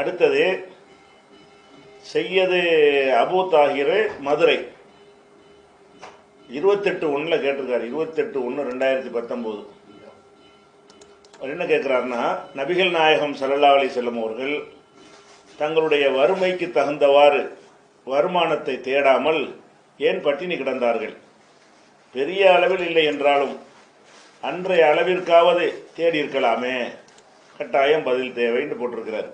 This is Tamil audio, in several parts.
அடுத்தது செய்யது அபு தாகிர் மதுரை. இருபத்தெட்டு ஒன்றில் கேட்டிருக்காரு. இருபத்தெட்டு ஒன்று ரெண்டாயிரத்தி பத்தொம்போது. அவர் என்ன கேட்குறாருன்னா நபிகள் நாயகம் சரலாவளி அலைஹி செல்லம் அவர்கள் தங்களுடைய வறுமைக்கு தகுந்தவாறு வருமானத்தை தேடாமல் ஏன் பட்டினி கிடந்தார்கள்? பெரிய அளவில் இல்லை என்றாலும் அன்றைய அளவிற்காவது தேடி இருக்கலாமே. கட்டாயம் பதில் தேவைன்னு போட்டிருக்கிறார்.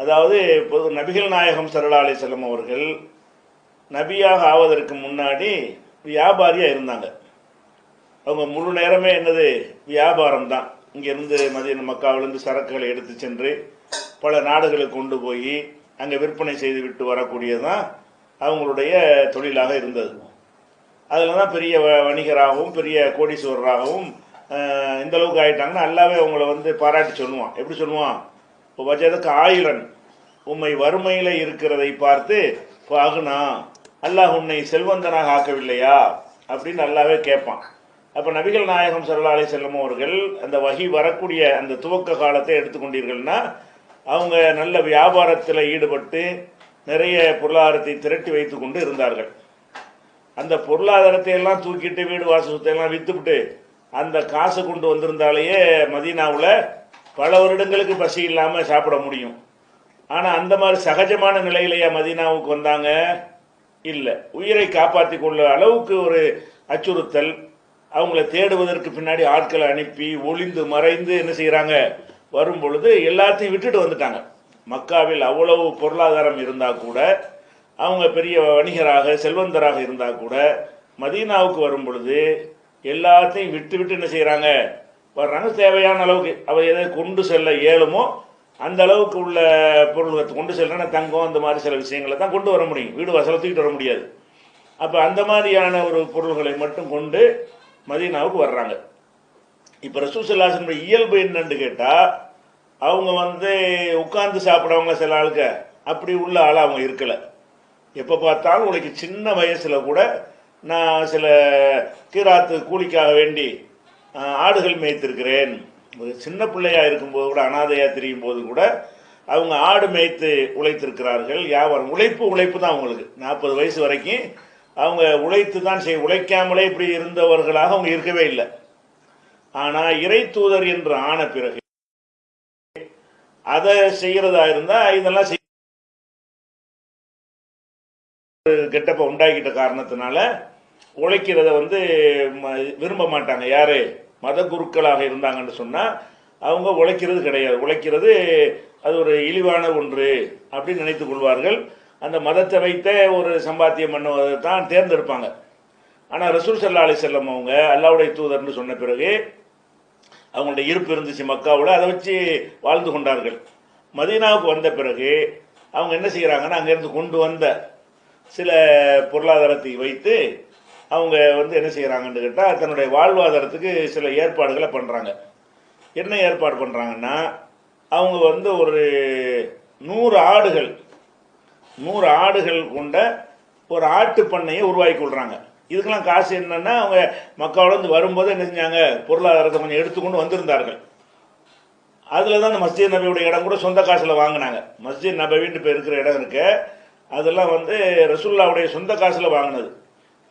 அதாவது பொது நபிகள் நாயகம் சரலா அலி செல்லம் அவர்கள் நபியாக ஆவதற்கு முன்னாடி வியாபாரியாக இருந்தாங்க. அவங்க முழு நேரமே என்னது? வியாபாரம் தான். இங்கேருந்து மதிய மக்காவிலிருந்து சரக்குகளை எடுத்து சென்று பல நாடுகளுக்கு கொண்டு போய் அங்கே விற்பனை செய்து விட்டு வரக்கூடியது தான் அவங்களுடைய தொழிலாக இருந்தது. அதில் தான் பெரிய வ- வணிகராகவும் பெரிய கோடீஸ்வரராகவும் இந்த அளவுக்கு ஆயிட்டாங்கன்னா அல்லாவே அவங்கள வந்து பாராட்டி சொல்லுவான். எப்படி சொல்லுவான்? வஜதக்கு ஆயிரன். உம்மை வறுமையில் இருக்கிறதை பார்த்து பாகுனா அல்லாஹ் உன்னை செல்வந்தனாக ஆக்கவில்லையா? அப்படின்னு நல்லாவே கேட்பான். அப்போ நபிகள் நாயகம் ஸல்லல்லாஹு அலைஹி செல்லம் அவர்கள் அந்த வகி வரக்கூடிய அந்த துவக்க காலத்தை எடுத்துக்கொண்டீர்கள்னா அவங்க நல்ல வியாபாரத்தில் ஈடுபட்டு நிறைய பொருளாதாரத்தை திரட்டி வைத்து கொண்டு இருந்தார்கள். அந்த பொருளாதாரத்தை எல்லாம் தூக்கிட்டு வீடு வாசகத்தை எல்லாம் விற்றுவிட்டு அந்த காசு கொண்டு வந்திருந்தாலேயே மதீனாவில் பல வருடங்களுக்கு பசி இல்லாமல் சாப்பிட முடியும். ஆனால் அந்த மாதிரி சகஜமான நிலையிலேயே மதீனாவுக்கு வந்தாங்க? இல்லை. உயிரை காப்பாற்றி கொள்ள அளவுக்கு ஒரு அச்சுறுத்தல். அவங்கள தேடுவதற்கு பின்னாடி ஆட்களை அனுப்பி ஒளிந்து மறைந்து என்ன செய்கிறாங்க வரும் பொழுது எல்லாத்தையும் விட்டுட்டு வந்துட்டாங்க. மக்காவில் அவ்வளவு பொருளாதாரம் இருந்தால் கூட அவங்க பெரிய வணிகராக செல்வந்தராக இருந்தால் கூட மதீனாவுக்கு வரும் பொழுது எல்லாத்தையும் விட்டு விட்டு என்ன செய்கிறாங்க வர்றாங்க. தேவையான அளவுக்கு அவள் எதை கொண்டு செல்ல இயலுமோ அந்த அளவுக்கு உள்ள பொருள்களை கொண்டு செல்லணும்னா தங்கம் அந்த மாதிரி சில விஷயங்களை தான் கொண்டு வர முடியும். வீடு வசல தூக்கிட்டு வர முடியாது. அப்போ அந்த மாதிரியான ஒரு பொருள்களை மட்டும் கொண்டு மதீனாவுக்கு வர்றாங்க. இப்போ ரசூசல்லாசனுடைய இயல்பு என்னன்னு கேட்டால் அவங்க வந்து உட்கார்ந்து சாப்பிட்றவங்க சில ஆளுங்க அப்படி உள்ள ஆள் அவங்க இருக்கலை. எப்போ பார்த்தாலும் உனக்கு சின்ன வயசில் கூட நான் சில கீராத்து கூலிக்காக வேண்டி ஆடுகள் மேய்த்திருக்கிறேன். ஒரு சின்ன பிள்ளையாக இருக்கும்போது கூட அனாதையாக தெரியும் போது கூட அவங்க ஆடு மேய்த்து உழைத்திருக்கிறார்கள். வியாபாரம் உழைப்பு உழைப்பு தான் அவங்களுக்கு. நாற்பது வயசு வரைக்கும் அவங்க உழைத்து தான் செய் உழைக்காமலே இப்படி இருந்தவர்களாக அவங்க இருக்கவே இல்லை. ஆனால் இறை தூதர் என்று ஆன பிறகு அதை செய்கிறதா இருந்தால் இதெல்லாம் செய் கெட்டப்ப உண்டாக்கிட்ட காரணத்தினால உழைக்கிறத வந்து ம- விரும்ப மாட்டாங்க. யாரு? மத குருக்களாக இருந்தாங்கன்னு சொன்னால் அவங்க உழைக்கிறது கிடையாது. உழைக்கிறது அது ஒரு இழிவான ஒன்று அப்படின்னு நினைத்து கொள்வார்கள். அந்த மதத்தை வைத்தே ஒரு சம்பாத்தியம் பண்ணுவதை தான் தேர்ந்தெடுப்பாங்க. ஆனால் ரசூல் சல்லா அலி செல்லம் அவங்க அல்லாவுடைய தூதர்னு சொன்ன பிறகு அவங்களுடைய இருப்பு இருந்துச்சு மக்காவில் அதை வச்சு வாழ்ந்து கொண்டார்கள். மதீனாவுக்கு வந்த பிறகு அவங்க என்ன செய்கிறாங்கன்னா அங்கேருந்து கொண்டு வந்த சில பொருளாதாரத்தை வைத்து அவங்க வந்து என்ன செய்கிறாங்கன்னு கேட்டால் தன்னுடைய வாழ்வாதாரத்துக்கு சில ஏற்பாடுகளை பண்ணுறாங்க என்ன ஏற்பாடு பண்ணுறாங்கன்னா அவங்க வந்து ஒரு நூறு ஆடுகள் நூறு ஆடுகள் கொண்ட ஒரு ஆட்டு பண்ணையை உருவாக்கி கொள்கிறாங்க இதுக்கெல்லாம் காசு என்னென்னா அவங்க மக்களோட வந்து வரும்போது என்ன செஞ்சாங்க? பொருளாதாரத்தை கொஞ்சம் எடுத்துக்கொண்டு வந்திருந்தார்கள். அதில் தான் அந்த மஸ்ஜித் நபியுடைய இடம் கூட சொந்த காசில் வாங்கினாங்க. மஸ்ஜித் நபவின்னு இப்போ இருக்கிற இடம் இருக்கு. அதெல்லாம் வந்து ரசுல்லாவுடைய சொந்த காசில் வாங்கினது.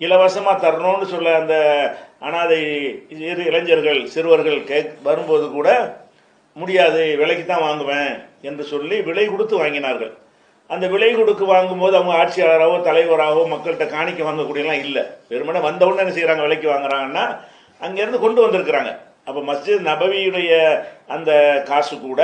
இலவசமாக தரணும்னு சொல்ல அந்த அனாதை இரு இளைஞர்கள் சிறுவர்கள் கேக் வரும்போது கூட முடியாது விலைக்கு தான் வாங்குவேன் என்று சொல்லி விலை கொடுத்து வாங்கினார்கள். அந்த விலை கொடுத்து வாங்கும்போது அவங்க ஆட்சியாளராகவோ தலைவராகவோ மக்கள்கிட்ட காணிக்க வாங்கக்கூடியலாம் இல்லை. வெறுமனே வந்தவுடனே என்ன செய்கிறாங்க விலைக்கு வாங்குறாங்கன்னா அங்கேருந்து கொண்டு வந்திருக்கிறாங்க. அப்போ மஸ்ஜித் நபவியுடைய அந்த காசு கூட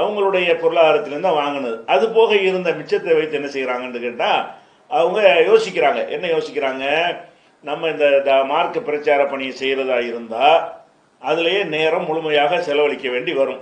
அவங்களுடைய பொருளாதாரத்திலேருந்து தான் வாங்கினது. அது போக இருந்த மிச்சத்தை வைத்து என்ன செய்கிறாங்கன்னு கேட்டால் அவங்க யோசிக்கிறாங்க. என்ன யோசிக்கிறாங்க? நம்ம இந்த த- மார்க்க பிரச்சார பணியை செய்கிறதா இருந்தால் அதுலேயே நேரம் முழுமையாக செலவழிக்க வேண்டி வரும்.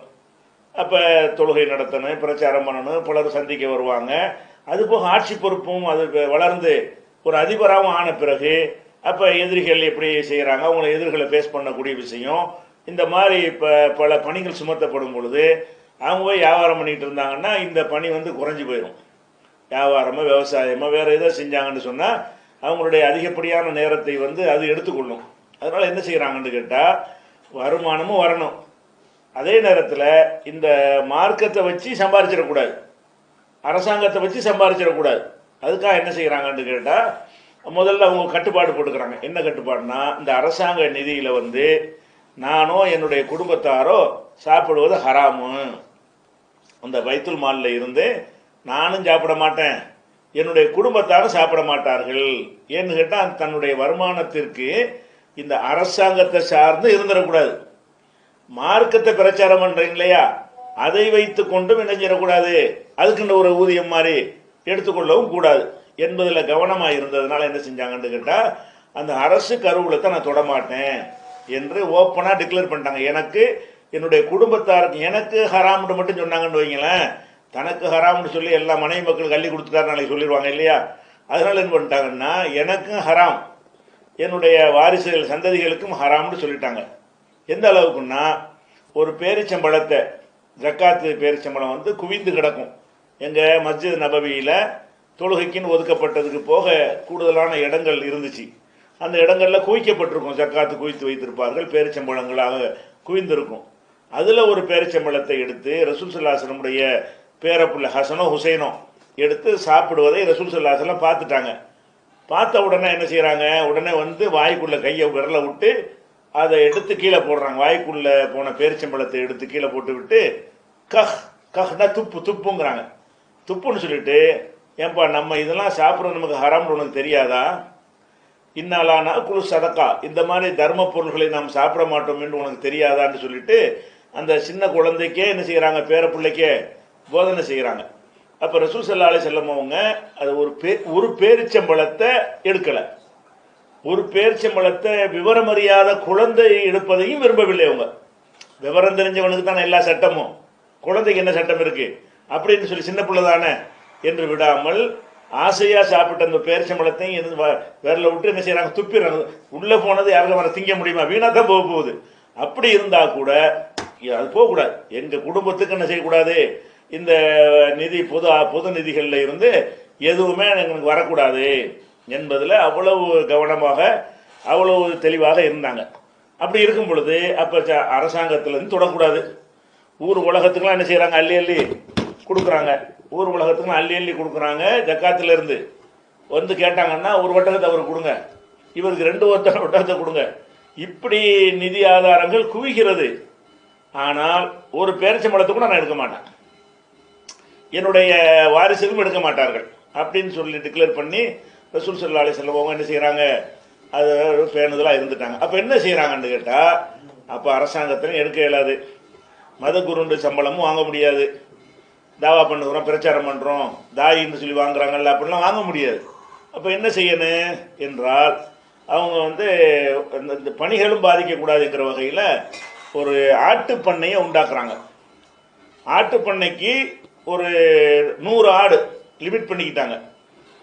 அப்போ தொழுகை நடத்தணும் பிரச்சாரம் பண்ணணும் பலர் சந்திக்க வருவாங்க. அது போக ஆட்சி பொறுப்பும் அது வளர்ந்து ஒரு அதிபராகவும் ஆன பிறகு அப்போ எதிரிகள் எப்படி செய்கிறாங்க அவங்கள எதிர்களை ஃபேஸ் பண்ணக்கூடிய விஷயம். இந்த மாதிரி இப்போ பல பணிகள் சுமத்தப்படும் பொழுது அவங்க போய் வியாபாரம் பண்ணிகிட்டு இருந்தாங்கன்னா இந்த பணி வந்து குறைஞ்சி போயிடும் வியாபாரமோ விவசாயமோ வேறு எதோ செஞ்சாங்கன்னு சொன்னால் அவங்களுடைய அதிகப்படியான நேரத்தை வந்து அது எடுத்துக்கொள்ளும். அதனால் என்ன செய்கிறாங்கன்னு கேட்டால் வருமானமும் வரணும். அதே நேரத்தில் இந்த மார்க்கத்தை வச்சு சம்பாரிச்சிடக்கூடாது. அரசாங்கத்தை வச்சு சம்பாரிச்சிடக்கூடாது. அதுக்காக என்ன செய்கிறாங்கன்னு கேட்டால் முதல்ல அவங்க கட்டுப்பாடு போட்டுக்கிறாங்க. என்ன கட்டுப்பாடுனா இந்த அரசாங்க நிதியில் வந்து நானோ என்னுடைய குடும்பத்தாரோ சாப்பிடுவது ஹராமு. அந்த வைத்துல் மாலில் இருந்து நானும் சாப்பிட மாட்டேன். என்னுடைய குடும்பத்தாரும் சாப்பிட மாட்டார்கள். ஏன்னு கேட்டால் தன்னுடைய வருமானத்திற்கு இந்த அரசாங்கத்தை சார்ந்து இருந்துடக்கூடாது மார்க்கத்தை பிரச்சாரம் பண்றீங்க இல்லையா? அதை வைத்து கொண்டும் இணைஞ்சிடக்கூடாது அதுக்குன்னு ஒரு ஊதியம் மாதிரி எடுத்துக்கொள்ளவும் கூடாது. என்பதில் கவனமாக இருந்ததுனால என்ன செஞ்சாங்கன்னு கேட்டால் அந்த அரசு கருவூலத்தை நான் தொடமாட்டேன் என்று ஓப்பனாக டிக்ளேர் பண்ணிட்டாங்க. எனக்கு என்னுடைய குடும்பத்தாருக்கு எனக்கு ஹராம்னு மட்டும் சொன்னாங்கன்னு வைங்களேன். தனக்கு ஹராம்னு சொல்லி எல்லா மனைவி மக்களுக்கு அள்ளி கொடுத்துட்டாரு நாளைக்கு சொல்லிடுவாங்க இல்லையா? அதனால என்ன பண்ணிட்டாங்கன்னா எனக்கும் ஹராம். என்னுடைய வாரிசுகள் சந்ததிகளுக்கும் ஹராம்னு சொல்லிட்டாங்க. எந்த அளவுக்குன்னா ஒரு பேரிச்சம்பழத்தை ஜக்காத்து பேரிச்சம்பழம் வந்து குவிந்து கிடக்கும். எங்கள் மஸ்ஜித் நபவியில் தொழுகைக்குன்னு ஒதுக்கப்பட்டதுக்கு போக கூடுதலான இடங்கள் இருந்துச்சு. அந்த இடங்களில் குவிக்கப்பட்டிருக்கும். ஜக்காத்து குவித்து வைத்திருப்பார்கள் பேரிச்சம்பழங்களாக குவிந்திருக்கும். அதில் ஒரு பேரிச்சம்பழத்தை எடுத்து ரசூல் சுல்லாசனமுடைய பேரப்புள்ள ஹசனோ ஹுசைனோ எடுத்து சாப்பிடுவதை ரசூல் சல்லாசலம் பார்த்துட்டாங்க. பார்த்த உடனே என்ன செய்கிறாங்க உடனே வந்து வாய்க்குள்ள கையை விரல விட்டு அதை எடுத்து கீழே போடுறாங்க. வாய்க்குள்ள போன பேரிச்சம்பழத்தை எடுத்து கீழே போட்டு விட்டு கஹ் கஹ்னா துப்பு துப்புங்கிறாங்க. துப்புன்னு சொல்லிட்டு ஏன்பா நம்ம இதெல்லாம் சாப்பிட்றது நமக்கு ஹராம்னு உனக்கு தெரியாதா? இன்னாலானா குழு சதக்கா இந்த மாதிரி தர்ம பொருள்களை நாம் சாப்பிட மாட்டோம் என்று உனக்கு தெரியாதான்னு சொல்லிட்டு அந்த சின்ன குழந்தைக்கே என்ன செய்கிறாங்க பேர பிள்ளைக்கே போதனை செய்கிறாங்க அப்போ ரசூ சல்லா அலி செல்லம் அவங்க அது ஒரு பே ஒரு பேரிச்சம்பழத்தை எடுக்கலை. ஒரு பேரிச்சம்பழத்தை விவரம் அறியாத குழந்தை எடுப்பதையும் விரும்பவில்லை அவங்க. விவரம் தெரிஞ்சவனுக்கு தானே எல்லா சட்டமும். குழந்தைக்கு என்ன சட்டம் இருக்குது அப்படின்னு சொல்லி சின்ன பிள்ளை தானே என்று விடாமல் ஆசையாக சாப்பிட்ட அந்த பேரிச்சம்பழத்தையும் எது வ- விரல விட்டு என்ன செய்கிறாங்க துப்பிடுறாங்க. உள்ளே போனது யாரும் வர திங்க முடியுமா? வீணாக தான் போக போகுது. அப்படி இருந்தால் கூட அது போகக்கூடாது. எங்கள் குடும்பத்துக்கு என்ன செய்யக்கூடாது? இந்த நிதி பொது பொது நிதிகளில் இருந்து எதுவுமே எங்களுக்கு வரக்கூடாது என்பதில் அவ்வளவு கவனமாக அவ்வளவு தெளிவாக இருந்தாங்க. அப்படி இருக்கும் பொழுது அப்போ அரசாங்கத்திலேருந்து தொடக்கூடாது. ஊர் உலகத்துக்குலாம் என்ன செய்கிறாங்க அள்ளி அள்ளி கொடுக்குறாங்க. ஊர் உலகத்துக்குலாம் அள்ளி அள்ளி கொடுக்குறாங்க ஜக்காத்துல இருந்து. வந்து கேட்டாங்கன்னா ஒரு ஒட்டகத்தை அவர் கொடுங்க. இவருக்கு ரெண்டு ஒட்டக ஒட்டகத்தை கொடுங்க. இப்படி நிதி ஆதாரங்கள் குவிகிறது. ஆனால் ஒரு பேரிச்சம்பளத்தை கூட நான் எடுக்க மாட்டேன். என்னுடைய வாரிசுகளும் எடுக்க மாட்டார்கள். அப்படின்னு சொல்லி டிக்ளேர் பண்ணி ரசூல் சல்லா அலி செல்லவங்க என்ன செய்கிறாங்க அது பேணுதலாக இருந்துட்டாங்க. அப்போ என்ன செய்கிறாங்கன்னு கேட்டால் அப்போ அரசாங்கத்திலும் எடுக்க இயலாது. மத குருண்டு சம்பளமும் வாங்க முடியாது. தாவா பண்ணுறோம் பிரச்சாரம் பண்ணுறோம் தாயின்னு சொல்லி வாங்குறாங்கல்ல அப்படிலாம் வாங்க முடியாது. அப்போ என்ன செய்யணும் என்றால் அவங்க வந்து இந்த இந்த பணிகளும் பாதிக்கக்கூடாதுங்கிற வகையில் ஒரு ஆட்டு பண்ணையை உண்டாக்குறாங்க. ஆட்டுப்பண்ணைக்கு ஒரு நூறு ஆடு லிமிட் பண்ணிக்கிட்டாங்க.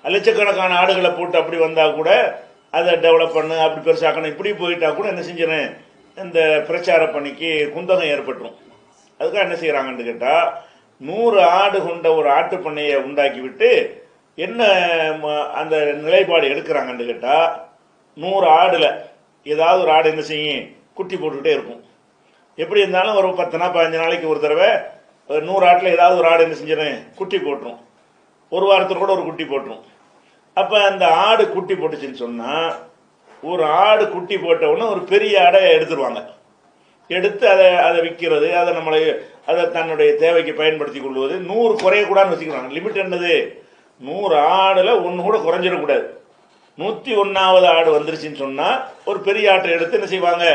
லட்சக்கணக்கான ஆடுகளை போட்டு அப்படி வந்தால் கூட அதை டெவலப் பண்ணு அப்படி பெருசாக்கணும் இப்படி போயிட்டா கூட என்ன செஞ்சிடணும் இந்த பிரச்சார பணிக்கு குந்தகம் ஏற்பட்டுரும். அதுக்காக என்ன செய்கிறாங்கன்னு கேட்டால் நூறு ஆடு கொண்ட ஒரு ஆட்டு பண்ணையை உண்டாக்கி விட்டு என்ன ம- அந்த நிலைப்பாடு எடுக்கிறாங்கன்னு கேட்டால் நூறு ஆடில் ஏதாவது ஒரு ஆடு என்ன செய்யும்? குட்டி போட்டுக்கிட்டே இருக்கும். எப்படி இருந்தாலும் ஒரு பத்து நாள் பதினஞ்சு நாளைக்கு ஒரு தடவை நூறு ஆட்டில் ஏதாவது ஒரு ஆடு என்ன செஞ்சிடும் குட்டி போட்டுரும். ஒரு வாரத்தில் கூட ஒரு குட்டி போட்டுரும். அப்போ அந்த ஆடு குட்டி போட்டுச்சுன்னு சொன்னால் ஒரு ஆடு குட்டி போட்டவுடனே ஒரு பெரிய ஆடை எடுத்துருவாங்க. எடுத்து அதை அதை விற்கிறது அதை நம்மளை அதை தன்னுடைய தேவைக்கு பயன்படுத்தி கொள்வது நூறு குறையக்கூடாதுன்னு வச்சுக்கிறாங்க. லிமிட் என்னது? நூறு ஆடில் ஒன்று கூட குறைஞ்சிடக்கூடாது. நூற்றி ஒன்றாவது ஆடு வந்துருச்சுன்னு சொன்னால் ஒரு பெரிய ஆட்டை எடுத்து என்ன செய்வாங்க?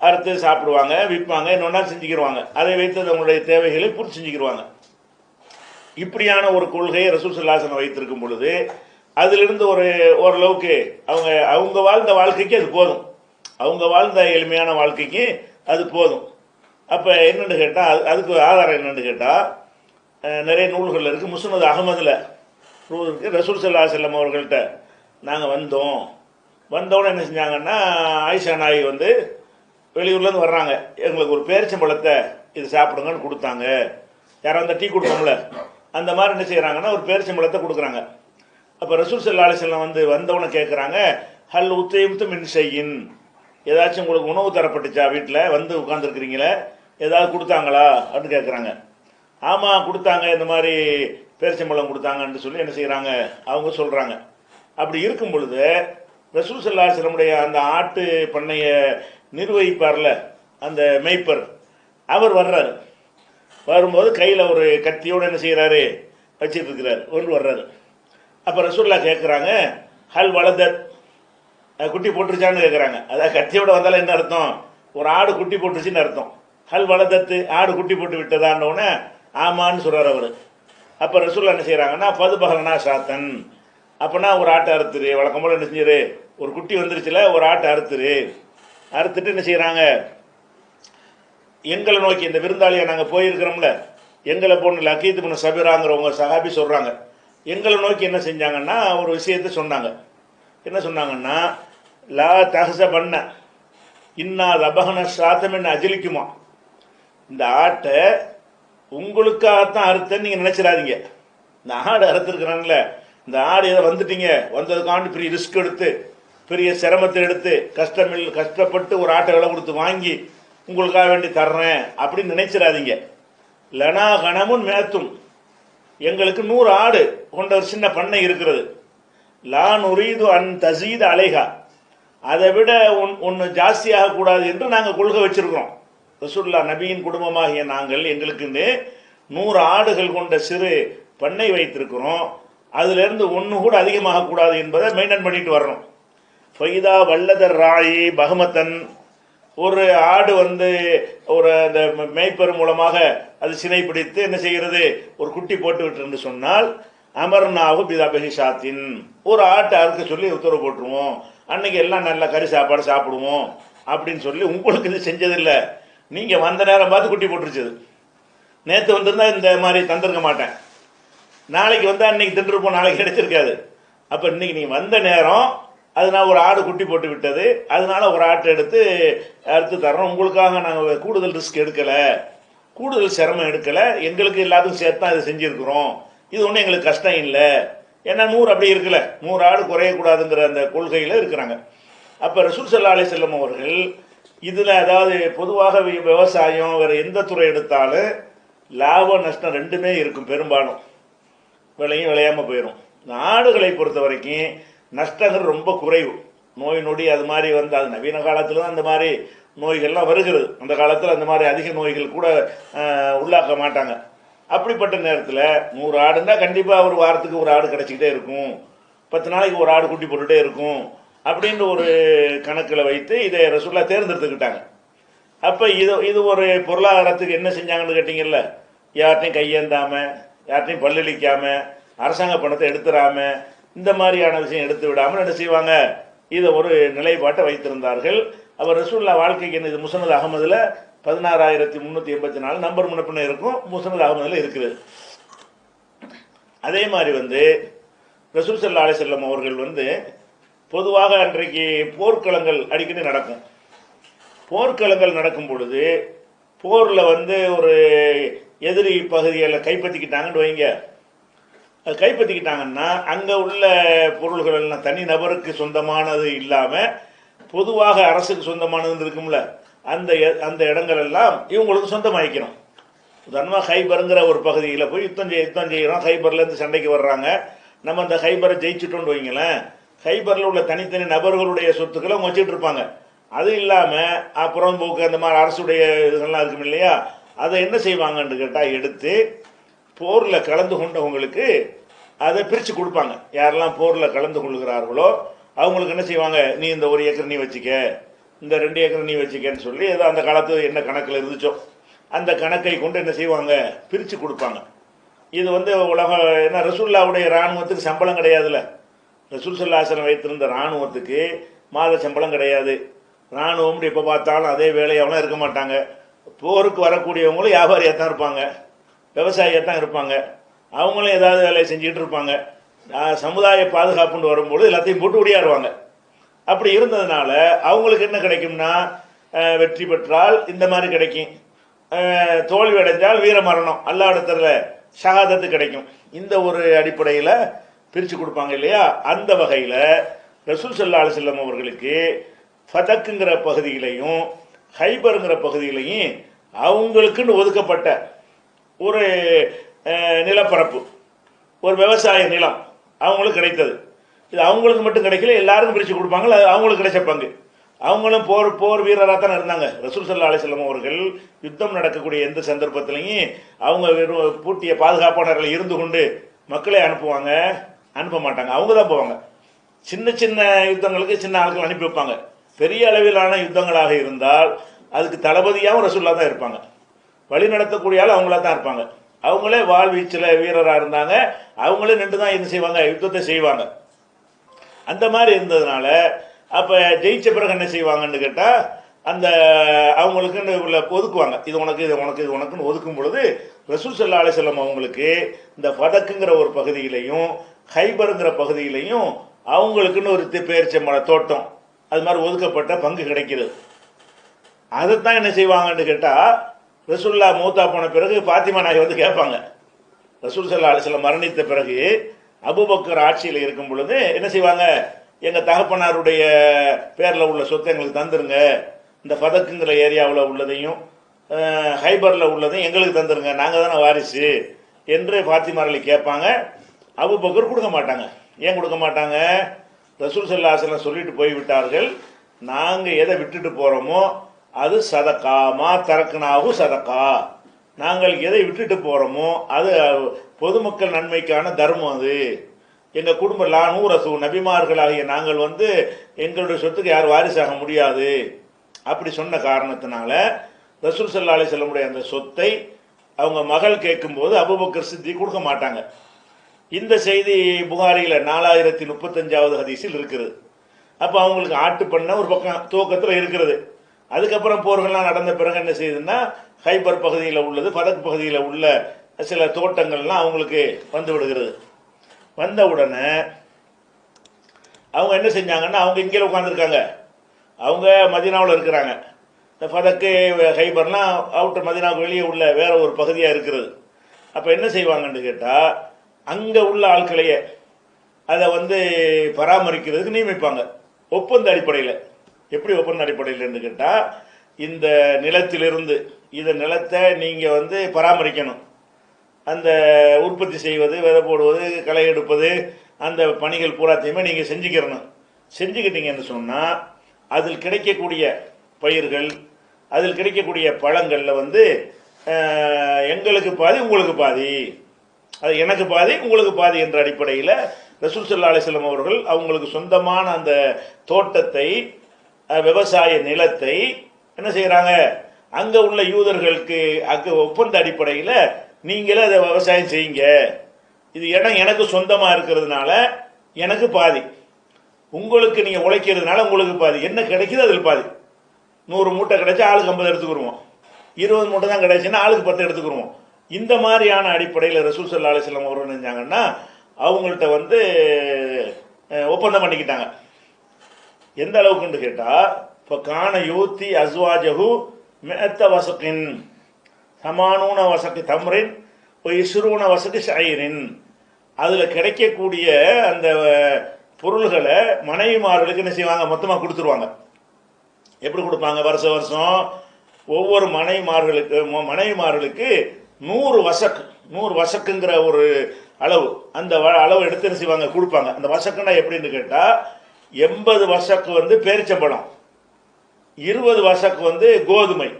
அறுத்து சாப்பிடுவாங்க விற்பாங்க இன்னொன்னா செஞ்சுக்கிடுவாங்க அதை வைத்து அவங்களுடைய தேவைகளை பூர்த்தி செஞ்சுக்கிடுவாங்க இப்படியான ஒரு கொள்கையை ரசூசல்லாசனை வைத்திருக்கும் பொழுது அதிலிருந்து ஒரு ஓரளவுக்கு அவங்க அவங்க வாழ்ந்த வாழ்க்கைக்கு அது போதும். அவங்க வாழ்ந்த எளிமையான வாழ்க்கைக்கு அது போதும். அப்போ என்னென்னு கேட்டால் அது அதுக்கு ஆதாரம் என்னென்னு கேட்டால் நிறைய நூல்கள் இருக்குது முஸ்னது அகமதில் நூல் இருக்குது ரசூல் சல்லா செல்லம் அவர்கள்ட்ட நாங்கள் வந்தோம். வந்தோடனே என்ன செஞ்சாங்கன்னா ஆயிஷா நாய் வந்து வெளியூர்லேருந்து வர்றாங்க. எங்களுக்கு ஒரு பேரிச்சம்பழத்தை இது சாப்பிடுங்கன்னு கொடுத்தாங்க. யாரும் அந்த டீ கொடுப்போம்ல அந்த மாதிரி என்ன செய்கிறாங்கன்னா ஒரு பேரிச்சம்பழத்தை கொடுக்குறாங்க. அப்போ ரசூல் சல்லா அலிஸ்லாம் வந்து வந்தவனை கேட்குறாங்க ஹல் உத்தையும் மின் செய்யின் ஏதாச்சும் உங்களுக்கு உணவு தரப்பட்டுச்சா வீட்டில் வந்து உட்காந்துருக்குறீங்களே ஏதாவது கொடுத்தாங்களா? அப்படின்னு கேட்குறாங்க ஆமாம் கொடுத்தாங்க. இந்த மாதிரி பேரிச்சம்பழம் கொடுத்தாங்கன்னு சொல்லி என்ன செய்கிறாங்க அவங்க சொல்கிறாங்க அப்படி இருக்கும் பொழுது ரசூல் சல்லாஹலமுடைய அந்த ஆட்டு பண்ணையை நிர்வகிப்பார்ல அந்த மெய்ப்பர். அவர் வர்றாரு. வரும்போது கையில் ஒரு கத்தியோடு என்ன செய்கிறாரு வச்சுட்டு இருக்கிறார் ஒன்று வர்றாரு. அப்போ ரசூல்லா கேட்குறாங்க ஹல் வளதர் குட்டி போட்டுருச்சான்னு கேட்குறாங்க அதாவது கத்தியோட வந்தாலும் என்ன அர்த்தம்? ஒரு ஆடு குட்டி போட்டுருச்சுன்னு அர்த்தம். ஹல் வளதத்து ஆடு குட்டி போட்டு விட்டதான்னொன்னே ஆமான்னு சொல்கிறார் அவர். அப்போ ரசூல்லா என்ன செய்கிறாங்கன்னா பது பகலனா சாத்தன் அப்போனா ஒரு ஆட்டை அறுத்துரு. வழக்கம் போல் என்ன செஞ்சிரு? ஒரு குட்டி வந்துருச்சுல ஒரு ஆட்டை அறுத்துரு. அறுத்துட்டு என்ன செய்கிறாங்க எங்களை நோக்கி இந்த விருந்தாளியை நாங்கள் போயிருக்கிறோம்ல எங்களை பொண்ணு லக்கீத்து பண்ண சபிராங்கிறவங்க சகாபி சொல்கிறாங்க எங்களை நோக்கி என்ன செஞ்சாங்கன்னா ஒரு விஷயத்தை சொன்னாங்க. என்ன சொன்னாங்கன்னா லா தகச பண்ண இன்னா லபகன சாத்தம் என்ன அஜலிக்குமா. இந்த ஆட்டை உங்களுக்காகத்தான் அறுத்தன்னு நீங்கள் நினச்சிடாதீங்க. இந்த ஆடு அறுத்துருக்குறான்ல இந்த ஆடு எதை வந்துட்டீங்க வந்ததுக்காண்டி பெரிய ரிஸ்க் எடுத்து பெரிய சிரமத்தை எடுத்து கஷ்டமில் கஷ்டப்பட்டு ஒரு ஆட்டை விலை கொடுத்து வாங்கி உங்களுக்காக வேண்டி தர்றேன் அப்படின்னு நினைச்சிடாதீங்க. லனா கணமும் மேத்தும். எங்களுக்கு நூறு ஆடு கொண்ட ஒரு சின்ன பண்ணை இருக்கிறது. லான் உரீது அன் தசீது அலைகா அதை விட ஒன் ஒன்று ஜாஸ்தியாக கூடாது என்று நாங்கள் கொள்கை வச்சிருக்கிறோம். ரசூல்லா நபியின் குடும்பமாகிய நாங்கள் எங்களுக்குன்னு நூறு ஆடுகள் கொண்ட சிறு பண்ணை வைத்திருக்கிறோம். அதிலிருந்து ஒன்று கூட அதிகமாக கூடாது என்பதை மெயின்டைன் பண்ணிட்டு வர்றோம். ஃபைதா வல்லதர் ராயி பகமத்தன் ஒரு ஆடு வந்து ஒரு அந்த மேய்ப்பர் மூலமாக அது சினை பிடித்து என்ன செய்கிறது? ஒரு குட்டி போட்டு விட்டுன்னு சொன்னால் அமர்நாவு பிதாபகி சாத்தின் ஒரு ஆட்டை அறுக்க சொல்லி உத்தரவு போட்டுருவோம். அன்னைக்கு எல்லாம் நல்ல கறி சாப்பாடு சாப்பிடுவோம். அப்படின்னு சொல்லி உங்களுக்கு இது செஞ்சதில்லை. நீங்கள் வந்த நேரம் பார்த்து குட்டி போட்டுருச்சது நேற்று வந்திருந்தா இந்த மாதிரி தந்திருக்க மாட்டேன். நாளைக்கு வந்தால் அன்னைக்கு தின்றுருப்போம் நாளைக்கு கிடைச்சிருக்காது. அப்போ இன்னைக்கு நீங்கள் வந்த நேரம் அதனால் ஒரு ஆடு குட்டி போட்டு விட்டது. அதனால ஒரு ஆட்டை எடுத்து அறுத்து தர்றோம். உங்களுக்காக நாங்கள் கூடுதல் ரிஸ்க் எடுக்கலை. கூடுதல் சிரமம் எடுக்கலை. எங்களுக்கு எல்லாத்துக்கும் சேர்த்து தான் இதை செஞ்சுருக்குறோம். இது ஒன்றும் எங்களுக்கு கஷ்டம் இல்லை. ஏன்னா நூறு அப்படி இருக்கலை நூறு ஆடு குறையக்கூடாதுங்கிற அந்த கொள்கையில் இருக்கிறாங்க. அப்போ ரசூல் சல்லா அலி செல்லம் அவர்கள் இதில் அதாவது பொதுவாக வி- விவசாயம் வேறு எந்த துறை எடுத்தாலும் லாபம் நஷ்டம் ரெண்டுமே இருக்கும் பெரும்பாலும். விலையும் விளையாமல் போயிடும் இந்த ஆடுகளை பொறுத்த வரைக்கும் நஷ்டங்கள் ரொம்ப குறைவு. நோய் நொடி அது மாதிரி வந்து அது நவீன காலத்தில் தான் அந்த மாதிரி நோய்கள்லாம் வருகிறது. அந்த காலத்தில் அந்த மாதிரி அதிக நோய்கள் கூட உள்ளாக்க மாட்டாங்க. அப்படிப்பட்ட நேரத்தில் நூறு ஆடுன்னா கண்டிப்பாக ஒரு வாரத்துக்கு ஒரு ஆடு கிடச்சிக்கிட்டே இருக்கும். பத்து நாளைக்கு ஒரு ஆடு குட்டி போட்டுகிட்டே இருக்கும். அப்படின்ற ஒரு கணக்கில் வைத்து இதை ரசூல்லா தேர்ந்தெடுத்துக்கிட்டாங்க. அப்போ இது இது ஒரு பொருளாதாரத்துக்கு என்ன செஞ்சாங்கன்னு கேட்டிங்கல்ல? யார்ட்டையும் கையேந்தாமல் யார்ட்டையும் பல்லளிக்காமல் அரசாங்க பணத்தை எடுத்துடாமல் இந்த மாதிரியான விஷயம் எடுத்து விடாமல் என்ன செய்வாங்க? இதை ஒரு நிலைப்பாட்டை வைத்திருந்தார்கள். அவர் ரசூல்லா வாழ்க்கைக்கு என்ன இது முசனது அகமதில் பதினாறாயிரத்தி முந்நூற்றி எண்பத்தி நாலு நம்பர் முன்னப்பின இருக்கும் முசனது அகமதில் இருக்குது. அதே மாதிரி வந்து ரசூல் சல்லா அலிசல்லம் அவர்கள் வந்து பொதுவாக அன்றைக்கு போர்க்களங்கள் அடிக்கடி நடக்கும். போர்க்களங்கள் நடக்கும் பொழுது போரில் வந்து ஒரு எதிரி பகுதியில் கைப்பற்றிக்கிட்டாங்கன்னு வைங்க. அது கைப்பற்றிக்கிட்டாங்கன்னா அங்கே உள்ள பொருள்கள் எல்லாம் தனி நபருக்கு சொந்தமானது இல்லாமல் பொதுவாக அரசுக்கு சொந்தமானது இருக்கும்ல அந்த எ- அந்த இடங்கள் எல்லாம் இவங்களுக்கு சொந்தமாகிக்கணும் உதாரணமாக ஹைபருங்கிற ஒரு பகுதியில் போய் யுத்தம் செய்ய யுத்தம் செய்கிறோம் ஹைபர்லேருந்து சண்டைக்கு வர்றாங்க. நம்ம அந்த ஹைபரை ஜெயிச்சுட்டோம்னு வைங்களேன் ஹைபரில் உள்ள தனித்தனி நபர்களுடைய சொத்துக்களை அவங்க வச்சுட்டு இருப்பாங்க. அது இல்லாமல் அப்புறம் போக்கு அந்த மாதிரி அரசுடைய இதெல்லாம் இருக்கும் இல்லையா அதை என்ன செய்வாங்கன்னு கேட்டால் எடுத்து போரில் கலந்து கொண்டவங்களுக்கு அதை பிரித்து கொடுப்பாங்க. யாரெல்லாம் போரில் கலந்து கொள்கிறார்களோ அவங்களுக்கு என்ன செய்வாங்க? நீ இந்த ஒரு ஏக்கர் நீ வச்சுக்க இந்த ரெண்டு ஏக்கர் நீ வச்சுக்கன்னு சொல்லி ஏதோ அந்த காலத்து என்ன கணக்கில் இருந்துச்சோ அந்த கணக்கை கொண்டு என்ன செய்வாங்க? பிரித்து கொடுப்பாங்க. இது வந்து உலக என்ன ரசூல்லாவுடைய இராணுவத்துக்கு சம்பளம் கிடையாதுல்ல. ரசூல் சல்லாசனம் வைத்திருந்த இராணுவத்துக்கு மாத சம்பளம் கிடையாது. இராணுவம் எப்போ பார்த்தாலும் அதே வேலையாகலாம் இருக்க மாட்டாங்க. போருக்கு வரக்கூடியவங்களும் வியாபாரியாக தான் இருப்பாங்க. விவசாயியாக தான் இருப்பாங்க. அவங்களும் ஏதாவது வேலையை செஞ்சுக்கிட்டு இருப்பாங்க. சமுதாய பாதுகாப்புன்னு வரும்போது எல்லாத்தையும் போட்டு ஓடியாருவாங்க அப்படி இருந்ததுனால அவங்களுக்கு என்ன கிடைக்கும்னா வெற்றி பெற்றால் இந்த மாதிரி கிடைக்கும். தோல்வி அடைஞ்சால் வீர மரணம். அல்லாடத்தில் ஷஹாதத்து கிடைக்கும். இந்த ஒரு அடிப்படையில் பிரித்து கொடுப்பாங்க இல்லையா? அந்த வகையில் ரசூல் சல்லா செல்லம் அவர்களுக்கு ஃபதக்குங்கிற பகுதியிலையும் ஹைபருங்கிற பகுதியிலையும் அவங்களுக்குன்னு ஒதுக்கப்பட்ட ஒரு நிலப்பரப்பு. ஒரு விவசாய நிலம் அவங்களுக்கு கிடைத்தது. இது அவங்களுக்கு மட்டும் கிடைக்கல எல்லாருக்கும் பிரித்து கொடுப்பாங்க அது அவங்களுக்கு கிடைச்ச பங்கு. அவங்களும் போர் போர் வீரராக தானே இருந்தாங்க. ரசூல் சல்லா அலிஸ்லாம் அவர்கள் யுத்தம் நடக்கக்கூடிய எந்த சந்தர்ப்பத்திலையும் அவங்க வெறும் பூட்டிய பாதுகாப்பாளர்கள் இருந்து கொண்டு மக்களை அனுப்புவாங்க அனுப்ப மாட்டாங்க. அவங்க தான் போவாங்க. சின்ன சின்ன யுத்தங்களுக்கு சின்ன ஆட்கள் அனுப்பி வைப்பாங்க. பெரிய அளவிலான யுத்தங்களாக இருந்தால் அதுக்கு தளபதியாகவும் ரசூல்லா தான் இருப்பாங்க. வழி நடத்தக்கூடிய ஆள் அவங்களா தான் இருப்பாங்க. அவங்களே வாழ்வீச்சில் வீரராக இருந்தாங்க. அவங்களே நின்று தான் என்ன செய்வாங்க? யுத்தத்தை செய்வாங்க. அந்த மாதிரி இருந்ததுனால அப்போ ஜெயிச்ச பிறகு என்ன செய்வாங்கன்னு கேட்டால் அந்த அவங்களுக்குன்னு உள்ள ஒதுக்குவாங்க. இது உனக்கு இது உனக்கு இது உனக்குன்னு ஒதுக்கும் பொழுது ரசூல் சல்லா அலிசல்லம் அவங்களுக்கு இந்த பதக்குங்கிற ஒரு பகுதியிலையும் ஹைபருங்கிற பகுதியிலையும் அவங்களுக்குன்னு ஒரு தி- பேரிச்சம்பழ தோட்டம். அது மாதிரி ஒதுக்கப்பட்ட பங்கு கிடைக்கிறது. அதைத்தான் என்ன செய்வாங்கன்னு கேட்டால் ரசூல்லா மூத்தா போன பிறகு பாத்திமா நாயை வந்து கேட்பாங்க. ரசூல் சல்லா அலிஸ்லாம் மரணித்த பிறகு அபுபக்கர் ஆட்சியில் இருக்கும் பொழுது என்ன செய்வாங்க? எங்கள் தகப்பனாருடைய பேரில் உள்ள சொத்தை எங்களுக்கு தந்துருங்க. இந்த பதக்குங்கிற ஏரியாவில் உள்ளதையும் ஹைபரில் உள்ளதையும் எங்களுக்கு தந்துருங்க. நாங்கள் தானே வாரிசு என்று பாத்திமார்களை கேட்பாங்க. அபுபக்கர் கொடுக்க மாட்டாங்க. ஏன் கொடுக்க மாட்டாங்க? ரசூல் சல்லா அலிஸ்லாம் சொல்லிட்டு போய்விட்டார்கள். நாங்கள் எதை விட்டுட்டு போகிறோமோ அது சதக்கா மா தரக்குனாவும் சதக்கா. நாங்கள் எதை விட்டுட்டு போகிறோமோ அது பொதுமக்கள் நன்மைக்கான தர்மம் அது. எங்கள் குடும்ப லானூ ரசூ நபிமார்களாகிய நாங்கள் வந்து எங்களுடைய சொத்துக்கு யார் வாரிசாக முடியாது. அப்படி சொன்ன காரணத்தினால ரசூல் சல்லா அலிசல்லமுடைய அந்த சொத்தை அவங்க மகள் கேட்கும்போது அபுபக்கர் சித்தி கொடுக்க மாட்டாங்க. இந்த செய்தி புகாரியில் நாலாயிரத்தி முப்பத்தஞ்சாவது ஹதீஸில் இருக்கிறது. அப்போ அவங்களுக்கு ஆட்டு பண்ண ஒரு பக்கம் துவக்கத்தில் இருக்கிறது. அதுக்கப்புறம் போர்கள்லாம் நடந்த பிறகு என்ன செய்யுதுன்னா ஹைபர் பகுதியில் உள்ளது பதக் பகுதியில் உள்ள சில தோட்டங்கள்லாம் அவங்களுக்கு வந்து விடுகிறது. வந்த உடனே அவங்க என்ன செஞ்சாங்கன்னா அவங்க இங்கே உட்காந்துருக்காங்க அவங்க மதினாவில் இருக்கிறாங்க. இந்த பதக்கு ஹைபர்லாம் அவுட்டர் மதினாவுக்கு வெளியே உள்ள வேற ஒரு பகுதியாக இருக்கிறது. அப்போ என்ன செய்வாங்கன்னு கேட்டால் அங்கே உள்ள ஆட்களையே அதை வந்து பராமரிக்கிறதுக்கு நியமிப்பாங்க. ஒப்பந்த அடிப்படையில். எப்படி ஒப்பந்த இருந்து கேட்டால் இந்த நிலத்திலிருந்து இந்த நிலத்தை நீங்கள் வந்து பராமரிக்கணும். அந்த உற்பத்தி செய்வது விதை போடுவது களை எடுப்பது அந்த பணிகள் பூராத்தையுமே நீங்கள் செஞ்சுக்கிறணும் செஞ்சுக்கிட்டீங்கன்னு சொன்னால் அதில் கிடைக்கக்கூடிய பயிர்கள் அதில் கிடைக்கக்கூடிய பழங்களில் வந்து எங்களுக்கு பாதி உங்களுக்கு பாதி. அது எனக்கு பாதி உங்களுக்கு பாதி என்ற அடிப்படையில் ரசூல் சல்லா அலிஸ்லாம் அவர்கள் அவங்களுக்கு சொந்தமான அந்த தோட்டத்தை விவசாய நிலத்தை என்ன செய்கிறாங்க அங்கே உள்ள யூதர்களுக்கு அங்கே ஒப்பந்த அடிப்படையில் நீங்களே அதை விவசாயம் செய்யுங்க. இது இடம் எனக்கு சொந்தமாக இருக்கிறதுனால எனக்கு பாதி. உங்களுக்கு நீங்கள் உழைக்கிறதுனால உங்களுக்கு பாதி. என்ன கிடைக்குது அதில் பாதி. நூறு மூட்டை கிடைச்சா ஆளுக்கு ஐம்பது எடுத்துக்கிருவோம். இருபது மூட்டை தான் கிடைச்சுன்னா ஆளுக்கு பத்து எடுத்துக்கிருவோம். இந்த மாதிரியான அடிப்படையில் ரசூல் சல்லா அலிஸ்லாம் அவர்கள் செஞ்சாங்கன்னா அவங்கள்ட்ட வந்து ஒப்பந்தம் பண்ணிக்கிட்டாங்க. எந்த அளவுக்குன்னு கேட்டால் இப்போ காண யூத்தி அஸ்வாஜகு மேத்த வசக்கின் சமானூன வசக்கு தம்ரின் இப்போ இஸ்ரூன வசக்கு ஷாயிரின் அதில் கிடைக்கக்கூடிய அந்த பொருள்களை மனைவிமார்களுக்கு என்ன செய்வாங்க? மொத்தமாக கொடுத்துருவாங்க. எப்படி கொடுப்பாங்க? வருஷ வருஷம் ஒவ்வொரு மனைவிமார்களுக்கு மனைவிமார்களுக்கு நூறு வசக்கு நூறு வசக்குங்கிற ஒரு அளவு. அந்த அளவு எடுத்து என்ன செய்வாங்க? கொடுப்பாங்க. அந்த வசக்குன்னா எப்படின்னு கேட்டால் எண்பது வசக்கு வந்து பேரிச்சம்பழம் இருபது வசக்கு வந்து கோதுமை.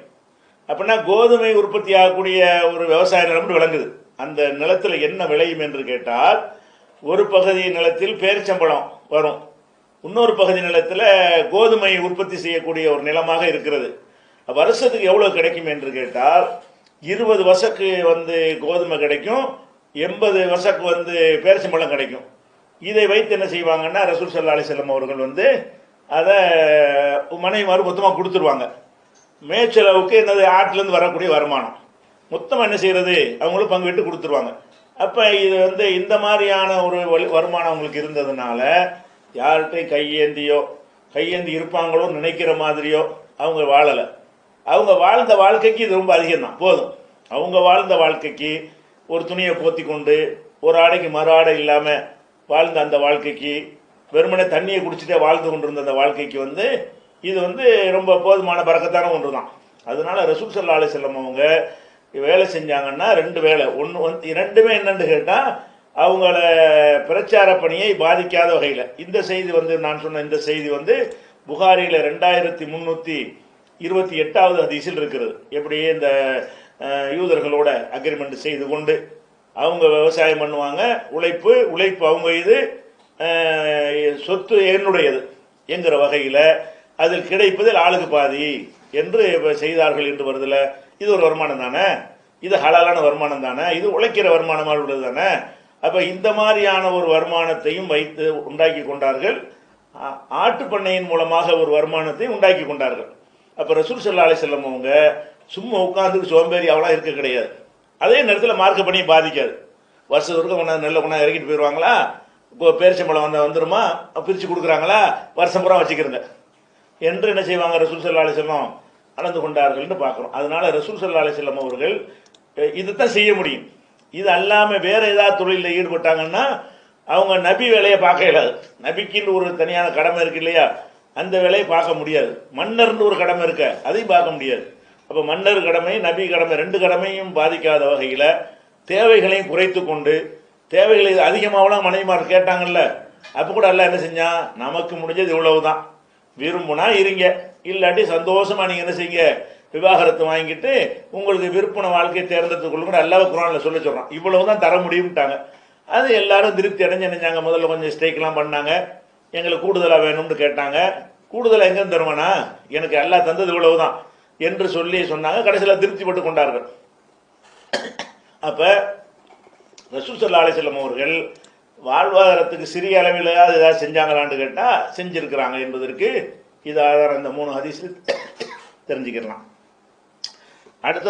அப்படின்னா கோதுமை உற்பத்தி ஆகக்கூடிய ஒரு விவசாய நிலம்னு விளங்குது. அந்த நிலத்தில் என்ன விளையும் என்று கேட்டால் ஒரு பகுதி நிலத்தில் பேரிச்சம்பழம் வரும். இன்னொரு பகுதி நிலத்தில் கோதுமை உற்பத்தி செய்யக்கூடிய ஒரு நிலமாக இருக்கிறது. வருஷத்துக்கு எவ்வளோ கிடைக்கும் என்று கேட்டால் இருபது வசக்கு வந்து கோதுமை கிடைக்கும் எண்பது வசக்கு வந்து பேரிச்சம்பழம் கிடைக்கும். இதை வைத்து என்ன செய்வாங்கன்னா ரசூல் சல்லா அலிசல்லம் அவர்கள் வந்து அதை மனைவிமார் மொத்தமாக கொடுத்துருவாங்க. மேய்ச்சலவுக்கு என்னது ஆட்டிலேருந்து வரக்கூடிய வருமானம். மொத்தமாக என்ன செய்கிறது அவங்களும் பங்கு விட்டு கொடுத்துருவாங்க. அப்போ இது வந்து இந்த மாதிரியான ஒரு வழி- வருமானம் அவங்களுக்கு இருந்ததுனால யார்கிட்ட கையேந்தியோ கையேந்தி இருப்பாங்களோ நினைக்கிற மாதிரியோ அவங்க வாழலை. அவங்க வாழ்ந்த வாழ்க்கைக்கு இது ரொம்ப அதிகம்தான் போதும். அவங்க வாழ்ந்த வாழ்க்கைக்கு ஒரு துணியை போத்தி கொண்டு ஒரு ஆடைக்கு மறு ஆடை இல்லாமல் வாழ்ந்த அந்த வாழ்க்கைக்கு வெறுமனே தண்ணியை குடிச்சிட்டே வாழ்ந்து கொண்டிருந்த அந்த வாழ்க்கைக்கு வந்து இது வந்து ரொம்ப போதுமான பறக்கத்தான ஒன்று தான் அதனால ரசூல் சல்லா அலிசல்லம் அவங்க வேலை செஞ்சாங்கன்னா ரெண்டு வேலை. ஒன்று வந்து ரெண்டுமே என்னன்னு கேட்டால் அவங்கள பிரச்சார பணியை பாதிக்காத வகையில். இந்த செய்தி வந்து நான் சொன்ன இந்த செய்தி வந்து புகாரியில் ரெண்டாயிரத்தி முந்நூற்றி இருபத்தி எட்டாவது ஹதீஸில் இருக்கிறது. எப்படி இந்த யூதர்களோட அக்ரிமெண்ட் செய்து கொண்டு அவங்க விவசாயம் பண்ணுவாங்க உழைப்பு உழைப்பு அவங்க இது சொத்து என்னுடையது என்கிற வகையில் அதில் கிடைப்பதில் ஆளுக்கு பாதி என்று செய்தார்கள் என்று வருதுல. இது ஒரு வருமானம் தானே? இது ஹலாலான வருமானம் தானே? இது உழைக்கிற வருமானமாக உள்ளது தானே? அப்போ இந்த மாதிரியான ஒரு வருமானத்தையும் வைத்து உண்டாக்கி கொண்டார்கள். ஆட்டு பண்ணையின் மூலமாக ஒரு வருமானத்தை உண்டாக்கி கொண்டார்கள். அப்போ ரசூல் சல்லா அலிசல்லம் அவங்க சும்மா உட்காந்து சோம்பேறி அவளாம் இருக்க கிடையாது. அதே நேரத்தில் மார்க்க பணியை பாதிக்காது. வருஷத்துக்கு கொண்டாந்து நெல்லை கொண்டாந்து இறக்கிட்டு போயிடுவாங்களா இப்போ பேரிச்சம்பழம் வந்தால் வந்துருமா? பிரித்து கொடுக்குறாங்களா? வருஷம் பூரா வச்சுக்கிறங்க என்று என்ன செய்வாங்க? ரசூல் சல்லா அலிசல்லம் அளந்து கொண்டார்கள்னு பார்க்குறோம். அதனால் ரசூல் சல்லா அலிசல்லம் அவர்கள் இதுதான் செய்ய முடியும். இது அல்லாமல் வேறு ஏதாவது தொழிலில் ஈடுபட்டாங்கன்னா அவங்க நபி வேலையை பார்க்க இயலாது. நபிக்குன்னு ஒரு தனியான கடமை இருக்கு இல்லையா? அந்த வேலையை பார்க்க முடியாது. மன்னர்னு ஒரு கடமை இருக்க அதையும் பார்க்க முடியாது. அப்போ மன்னர் கடமை நபி கடமை ரெண்டு கடமையும் பாதிக்காத வகையில் தேவைகளையும் குறைத்து கொண்டு தேவைகளை அதிகமாகலாம் மனைவிமார் கேட்டாங்கல்ல அப்போ கூட எல்லாம் என்ன செஞ்சான் நமக்கு முடிஞ்சது இவ்வளவு தான் விரும்புனா இருங்க. இல்லாட்டி சந்தோஷமாக நீங்கள் என்ன செய்யுங்க? விவாகரத்து வாங்கிட்டு உங்களுக்கு விருப்பன வாழ்க்கையை தேர்ந்தெடுத்துக்கொள்ள கூட எல்லா குரானில் சொல்ல சொல்கிறோம் இவ்வளவு தான் தர முடியும்ட்டாங்க. அது எல்லாரும் திருப்தி அடைஞ்சு நினைஞ்சாங்க முதல்ல கொஞ்சம் ஸ்டேக்லாம் பண்ணாங்க. எங்களுக்கு கூடுதலாக வேணும்னு கேட்டாங்க. கூடுதலாக எங்கேருந்து தருவேனா? எனக்கு எல்லாம் தந்தது இவ்வளவு தான் என்று சொல்லி சொன்னாங்க. கடைசியில் திருப்திப்பட்டு கொண்டார்கள். அப்போ ரசூசல்லா அலிசல்லம் அவர்கள் வாழ்வாதாரத்துக்கு சிறிய அளவில் ஏதாவது செஞ்சாங்களான்னு கேட்டால் செஞ்சுருக்கிறாங்க என்பதற்கு இது ஆதாரம் இந்த மூணு ஹதீஸில் தெரிஞ்சுக்கலாம் அடுத்தது